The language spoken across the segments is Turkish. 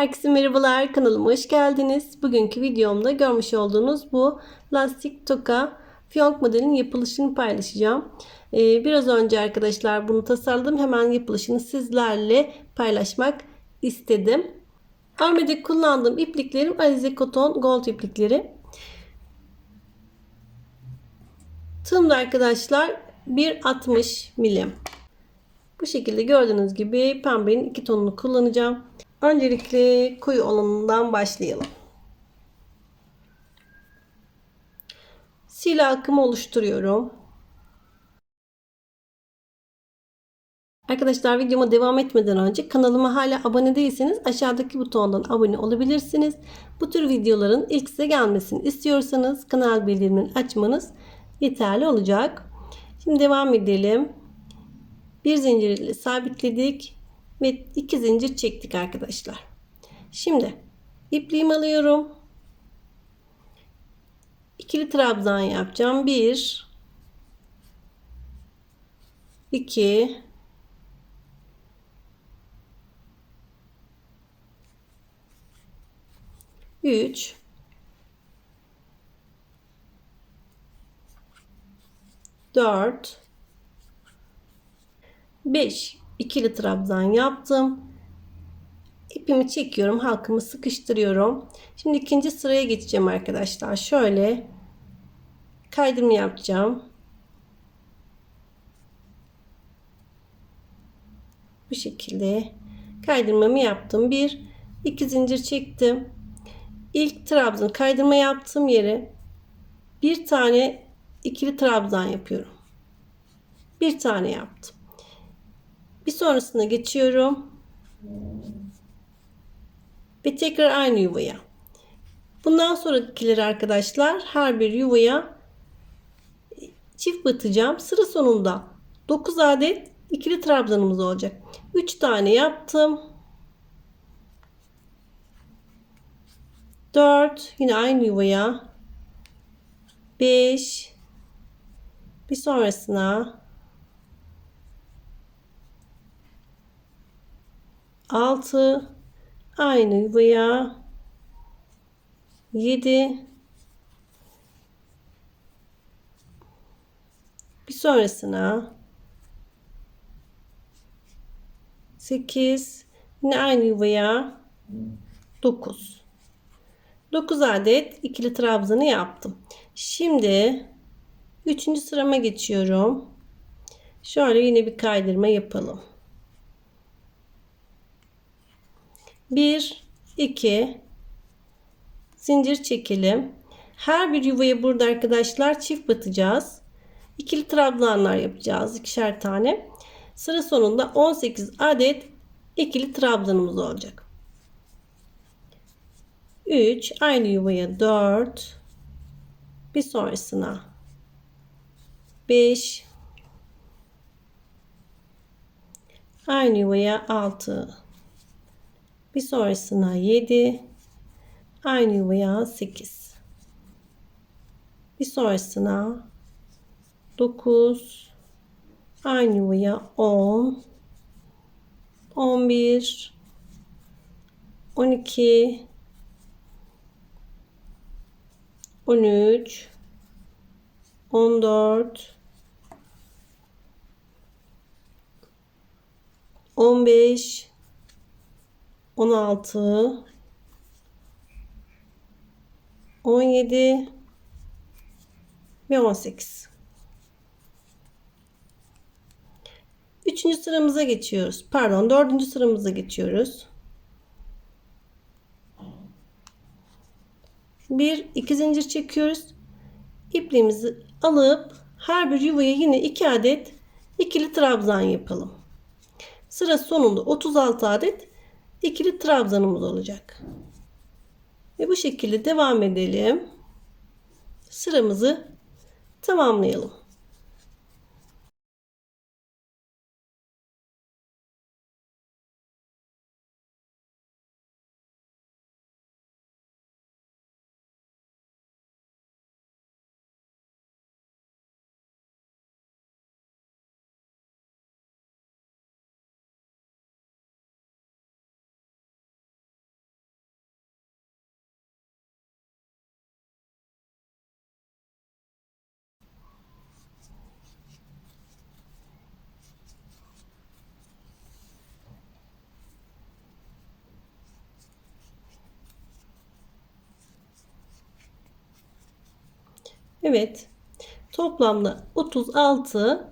Herkese merhabalar kanalıma hoş geldiniz. Bugünkü videomda görmüş olduğunuz bu lastik toka fiyonk modelin yapılışını paylaşacağım. Ee, biraz önce arkadaşlar bunu tasarladım. Hemen yapılışını sizlerle paylaşmak istedim. Örmede kullandığım ipliklerim Alize Koton Gold iplikleri. Tığımda arkadaşlar 1.60 milim. Bu şekilde gördüğünüz gibi pembenin iki tonunu kullanacağım. Öncelikle koyu olanından başlayalım. Sil akımı oluşturuyorum. Arkadaşlar videoma devam etmeden önce kanalıma hala abone değilseniz aşağıdaki butondan abone olabilirsiniz. Bu tür videoların ilk size gelmesini istiyorsanız kanal bildirimini açmanız yeterli olacak. Şimdi devam edelim. Bir zincir ile sabitledik ve iki zincir çektik arkadaşlar. Şimdi ipliğimi alıyorum. İkili trabzan yapacağım. 1 2 3 4 5 ikili trabzan yaptım. İpimi çekiyorum. Halkımı sıkıştırıyorum. Şimdi ikinci sıraya geçeceğim arkadaşlar. Şöyle kaydımı yapacağım. Bu şekilde kaydırmamı yaptım. Bir, iki zincir çektim. İlk trabzan kaydırma yaptığım yere bir tane ikili trabzan yapıyorum. Bir tane yaptım. Bir sonrasına geçiyorum. Ve tekrar aynı yuvaya. Bundan sonrakileri arkadaşlar her bir yuvaya çift batacağım. Sıra sonunda 9 adet ikili trabzanımız olacak. 3 tane yaptım. 4 yine aynı yuvaya 5 bir sonrasına 6 aynı yuvaya 7 bir sonrasına 8 yine aynı yuvaya 9 9 adet ikili trabzanı yaptım. Şimdi 3. sırama geçiyorum. Şöyle yine bir kaydırma yapalım. 1 2 zincir çekelim. Her bir yuvaya burada arkadaşlar çift batacağız. İkili trabzanlar yapacağız. ikişer tane. Sıra sonunda 18 adet ikili trabzanımız olacak. 3 aynı yuvaya 4 bir sonrasına 5 aynı yuvaya 6 bir sonrasına 7 aynı yuvaya 8 bir sonrasına 9 aynı yuvaya 10 11 12 13 14 15 16 17 ve 18 Üçüncü sıramıza geçiyoruz. Pardon dördüncü sıramıza geçiyoruz. Bir iki zincir çekiyoruz. İpliğimizi alıp her bir yuvaya yine iki adet ikili trabzan yapalım. Sıra sonunda 36 adet ikili trabzanımız olacak. Ve bu şekilde devam edelim. Sıramızı tamamlayalım. Evet. Toplamda 36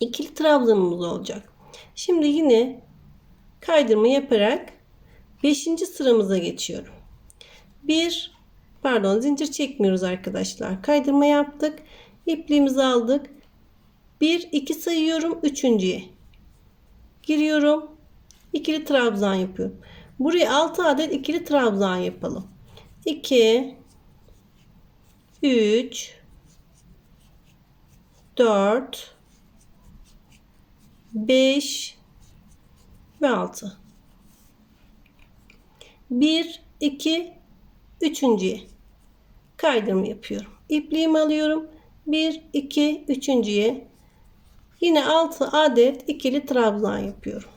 ikili trabzanımız olacak. Şimdi yine kaydırma yaparak 5. sıramıza geçiyorum. 1 pardon zincir çekmiyoruz arkadaşlar. Kaydırma yaptık. İpliğimizi aldık. 1 2 sayıyorum. Üçüncüye giriyorum. İkili trabzan yapıyorum. Buraya 6 adet ikili trabzan yapalım. 2 3 4 5 ve 6 1 2 üçüncüye. Kaydırma yapıyorum. İpliğimi alıyorum. 1 2 üçüncüye. Yine 6 adet ikili trabzan yapıyorum.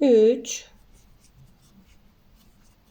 Üç,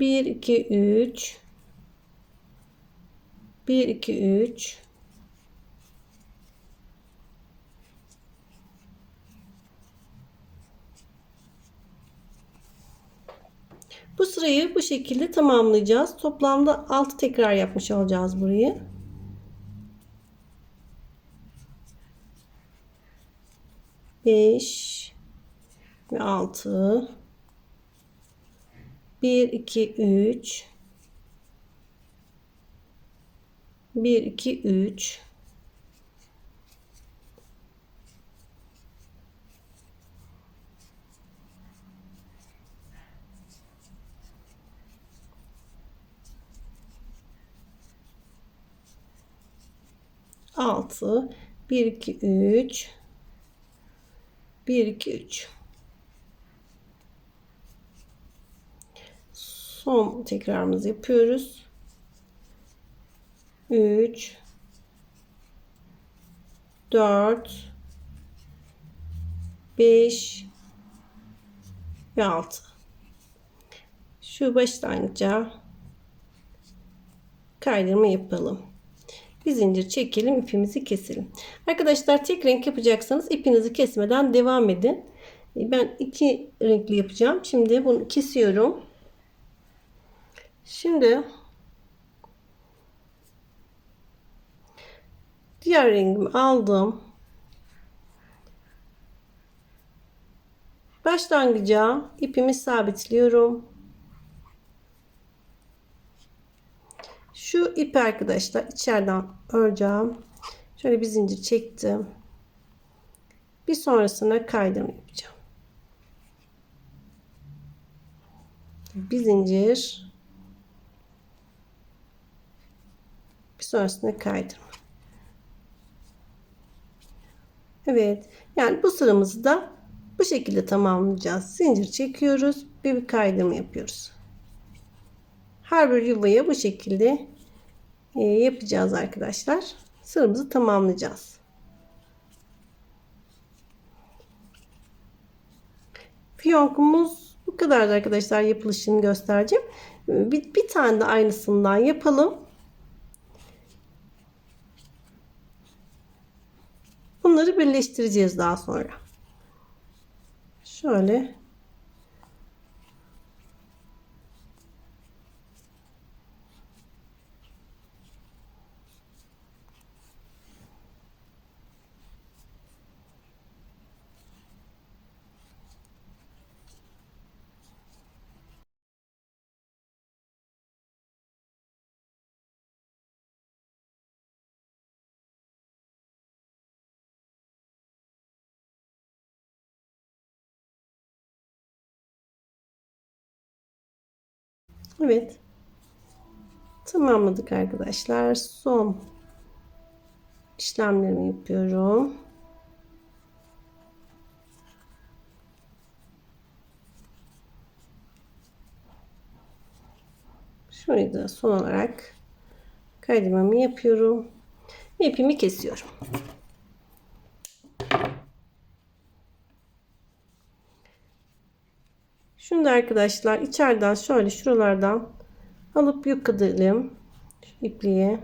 1 2 3 1 2 3 Bu sırayı bu şekilde tamamlayacağız. Toplamda 6 tekrar yapmış olacağız burayı. Beş ve altı. Bir, iki, üç. Bir, iki, üç. 6 1 2 3 1 2 3 son tekrarımızı yapıyoruz 3 4 5 ve 6 şu başlangıca kaydırma yapalım bir zincir çekelim ipimizi keselim. Arkadaşlar tek renk yapacaksanız ipinizi kesmeden devam edin. Ben iki renkli yapacağım. Şimdi bunu kesiyorum. Şimdi diğer rengimi aldım. Başlangıca ipimi sabitliyorum. Şu ip arkadaşlar içeriden öreceğim. Şöyle bir zincir çektim. Bir sonrasına kaydırma yapacağım. Bir zincir. Sonrasında kaydırma. Evet. Yani bu sıramızı da bu şekilde tamamlayacağız. Zincir çekiyoruz. Bir, bir kaydırma yapıyoruz. Her bir yuvaya bu şekilde e, yapacağız arkadaşlar. Sıramızı tamamlayacağız. Fiyonkumuz bu kadar arkadaşlar yapılışını göstereceğim. Bir, bir tane de aynısından yapalım. Bunları birleştireceğiz daha sonra. Şöyle Evet. Tamamladık arkadaşlar. Son işlemlerimi yapıyorum. Şurayı da son olarak kaydırmamı yapıyorum. İpimi kesiyorum. Şimdi arkadaşlar içeriden şöyle şuralardan alıp yıkadım şu ipliği.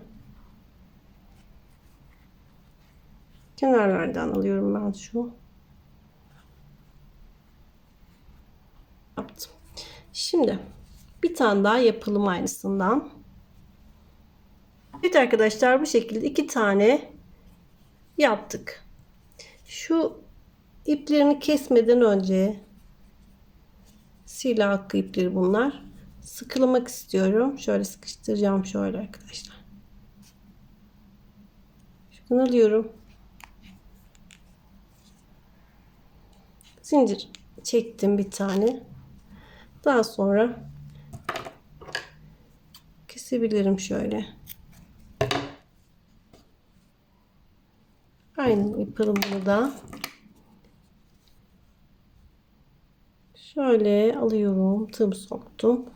Kenarlardan alıyorum ben şu. Yaptım. Şimdi bir tane daha yapalım aynısından. Evet arkadaşlar bu şekilde iki tane yaptık. Şu iplerini kesmeden önce sila hakkı ipleri bunlar. Sıkılamak istiyorum. Şöyle sıkıştıracağım şöyle arkadaşlar. Şunu alıyorum. Zincir çektim bir tane. Daha sonra kesebilirim şöyle. Aynı yapalım bunu da. Şöyle alıyorum. Tığım soktum.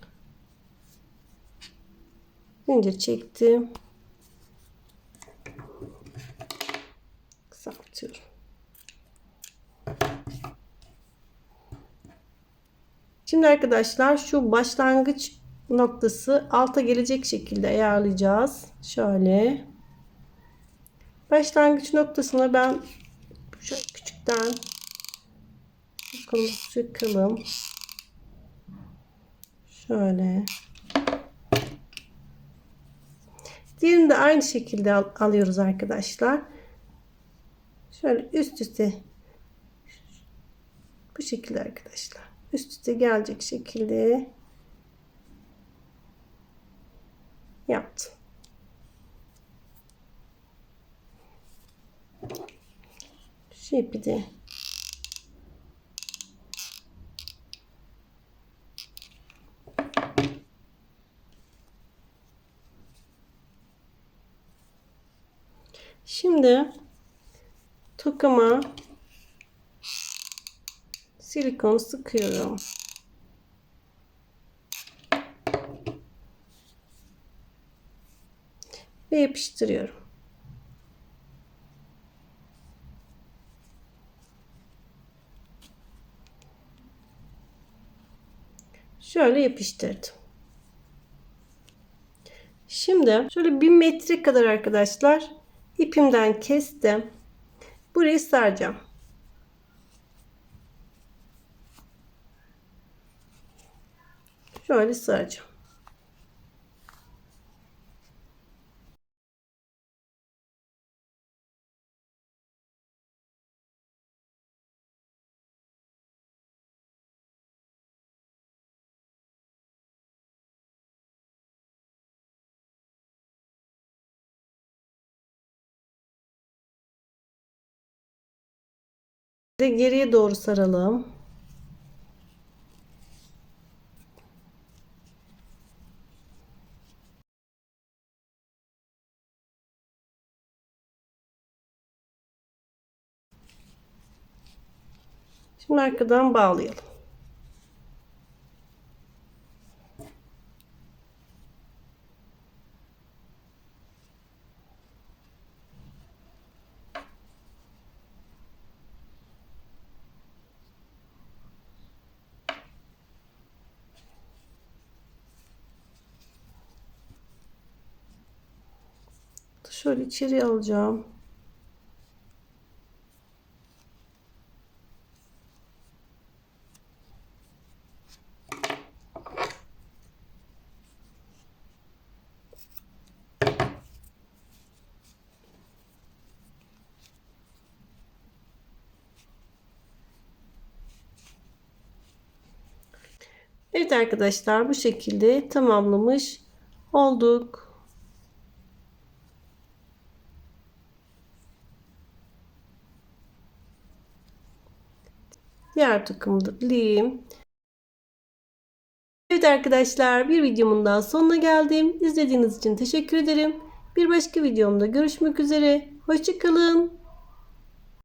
Zincir çektim. Kısaltıyorum. Şimdi arkadaşlar şu başlangıç noktası alta gelecek şekilde ayarlayacağız. Şöyle. Başlangıç noktasına ben şöyle küçükten sıkalım. Şöyle. Diğerini de aynı şekilde al alıyoruz arkadaşlar. Şöyle üst üste bu şekilde arkadaşlar. Üst üste gelecek şekilde yaptım. İpi de Şimdi tokama silikon sıkıyorum. Ve yapıştırıyorum. Şöyle yapıştırdım. Şimdi şöyle bir metre kadar arkadaşlar ipimden kestim. Burayı saracağım. Şöyle saracağım. de geriye doğru saralım. Şimdi arkadan bağlayalım. Şöyle içeri alacağım. Evet arkadaşlar bu şekilde tamamlamış olduk. Diğer takımı da bileyim. Evet arkadaşlar bir videomun daha sonuna geldim. İzlediğiniz için teşekkür ederim. Bir başka videomda görüşmek üzere. Hoşçakalın.